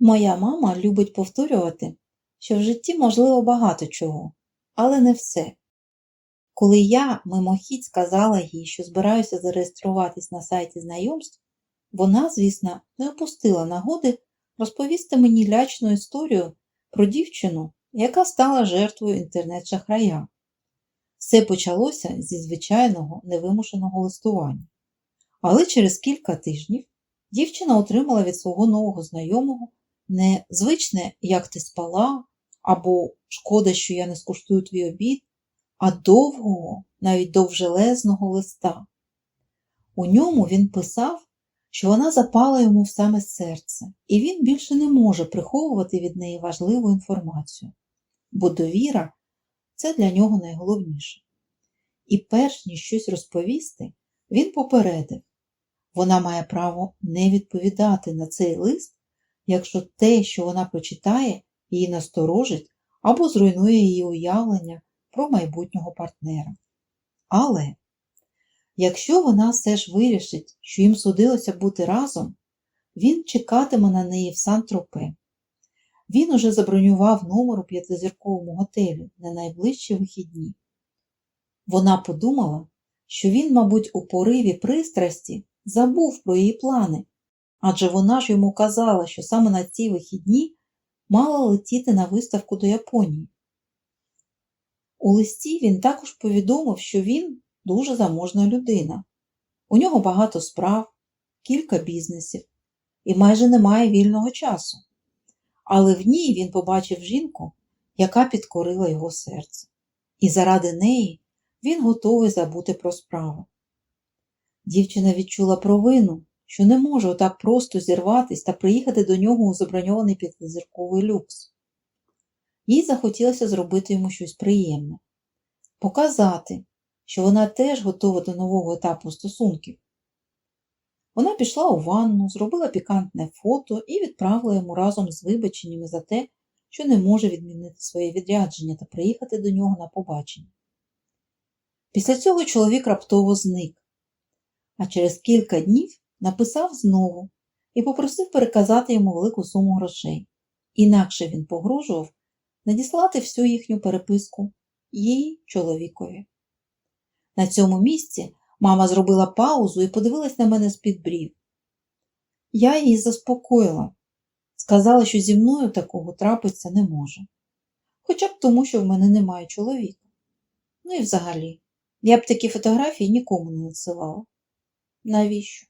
Моя мама любить повторювати, що в житті можливо багато чого, але не все. Коли я мимохідь сказала їй, що збираюся зареєструватись на сайті знайомств, вона, звісно, не опустила нагоди розповісти мені лячну історію про дівчину, яка стала жертвою інтернет-шахрая. Все почалося зі звичайного невимушеного листування. Але через кілька тижнів дівчина отримала від свого нового знайомого не звичне, як ти спала, або шкода, що я не скуштую твій обід, а довгого, навіть довжелезного листа. У ньому він писав, що вона запала йому в саме серце, і він більше не може приховувати від неї важливу інформацію, бо довіра це для нього найголовніше. І перш ніж щось розповісти, він попередив вона має право не відповідати на цей лист, якщо те, що вона прочитає, її насторожить або зруйнує її уявлення про майбутнього партнера. Але якщо вона все ж вирішить, що їм судилося бути разом, він чекатиме на неї в Сан-Тропе. Він уже забронював номер у п'ятизірковому готелі на найближчі вихідні. Вона подумала, що він, мабуть, у пориві пристрасті забув про її плани, адже вона ж йому казала, що саме на ці вихідні мала летіти на виставку до Японії. У листі він також повідомив, що він дуже заможна людина. У нього багато справ, кілька бізнесів і майже немає вільного часу. Але в ній він побачив жінку, яка підкорила його серце, і заради неї він готовий забути про справу. Дівчина відчула провину, що не може отак просто зірватись та приїхати до нього у заброньований п'ятизірковий люкс. Їй захотілося зробити йому щось приємне, показати, що вона теж готова до нового етапу стосунків. Вона пішла у ванну, зробила пікантне фото і відправила йому разом з вибаченнями за те, що не може відмінити своє відрядження та приїхати до нього на побачення. Після цього чоловік раптово зник, а через кілька днів написав знову і попросив переказати йому велику суму грошей. Інакше він погрожував надіслати всю їхню переписку їй чоловікові. На цьому місці мама зробила паузу і подивилась на мене з-під брів. Я її заспокоїла, сказала, що зі мною такого трапиться не може. Хоча б тому, що в мене немає чоловіка. Ну і взагалі, я б такі фотографії нікому не надсилала. Навіщо?